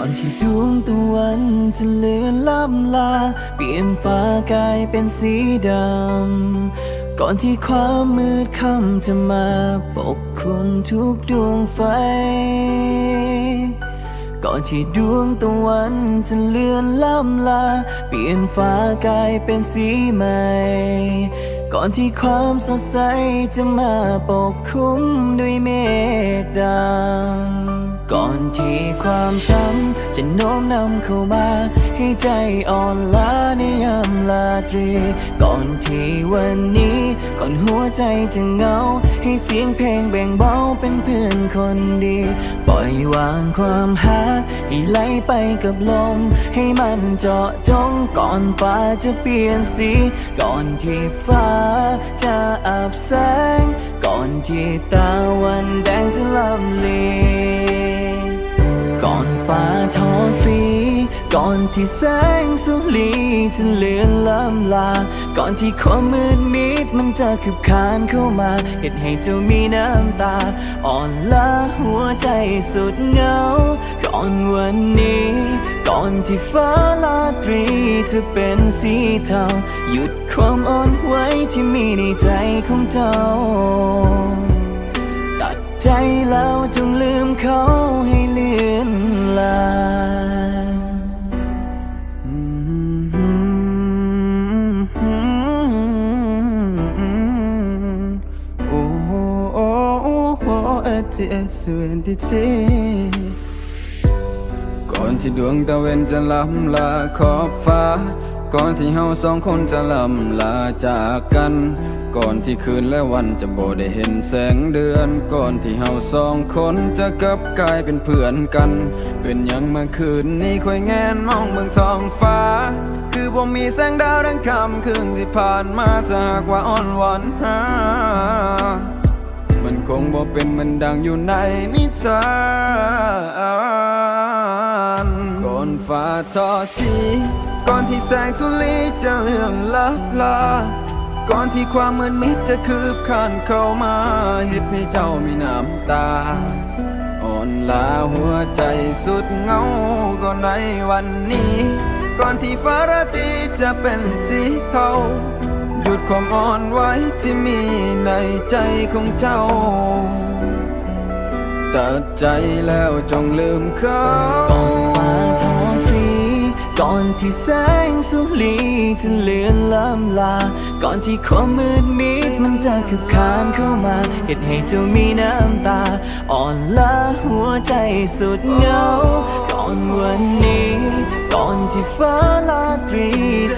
่อนที่ดวงตะวันจะเลือนล่ำลา เปลี่ยนฟ้ากลายเป็นสีดำ ก่อนที่ความมืดค่ำจะมาปกคลุมทุกดวงไฟ ก่อนที่ดวงตะวันจะเลือนล่ำลา เปลี่ยนฟ้ากลายเป็นสีใหม่ ก่อนที่ความสดใสจะมาปกคลุมด้วยเมฆดำ ก่อนที่ความช้ำจะโน้มนำเข้ามา ให้ใจอ่อนล้าในยามลาตรี ก่อนที่วันนี้ ก่อนหัวใจจะเหงา ให้เสียงเพลงแบ่งเบาเป็นเพื่อนคนดี ปล่อยวางความหักให้ไหลไปกับลม ให้มันเจาะจงก่อนฟ้าจะเปลี่ยนสี ก่อนที่ฟ้าจะอับแสง ก่อนที่ตาวันแดงจะลำเลี ฟ้าทอสี ก่อนที่แสงสุรีจะเลือนล้ำลา ก่อนที่ความมืดมิดมันจะคืบคานเข้ามาเหตุให้เจ้ามีน้ำตา อ่อนล้าหัวใจสุดเหงา ก่อนวันนี้ ก่อนที่ฟ้าลาตรีจะเป็นสีเทา หยุดความอ่อนไหวที่มีในใจของเจ้า ตัดใจแล้วจงลืมเขาให้ เอเจสเวนติเจก่อนที่ดวงตะเวนจะล้ำลาขอบฟ้า ก่อนที่เฮาสองคนจะล้ำลาจากกัน ก่อนที่คืนและวันจะบ่ได้เห็นแสงเดือน ก่อนที่เฮาสองคนจะกลับกลายเป็นเพื่อนกัน เป็นยังเมื่อคืนนี้ค่อยแงนมองเบิ่งท้องฟ้า คือบ่มีแสงดาวดังคำคืนที่ผ่านมาจากว่าอ่อนหวานหา มันคงบ่เป็นมันดังอยู่ในนิทานก่อนฟ้าทอสี ก่อนที่แสงสุรีจะเลื่องลับลา ก่อนที่ความมืดมิดจะคืบคานเข้ามาเฮ็ดให้เจ้ามีน้ำตา อ่อนลาหัวใจสุดเหงาก็ในวันนี้ ก่อนที่ฟ้าราตรีจะเป็นสีเทา หยุดความอ่อนไหวที่มีในใจของเจ้า ตัดใจแล้วจงลืมเขาก่อนฟ้าทอสี ก่อนที่แสงสุรีจะเลือนล้ำลา ก่อนที่ความมืดมิดมันจะคืบคานเข้ามาเหตุให้เจ้ามีน้ำตา อ่อนล้าหัวใจสุดเหงา ก่อนวันนี้ ก่อนที่ฟ้าลาตรี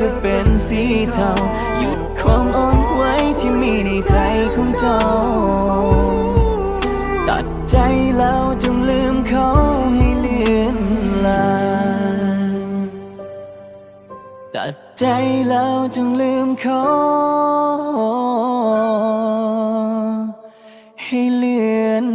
จะเป็นสีเทาหยุดความอ่อนไหวที่มีในใจของเจ้า ตัดใจแล้วจงลืมเขาให้เลือนลางตัดใจแล้วจงลืมเขาให้เลือน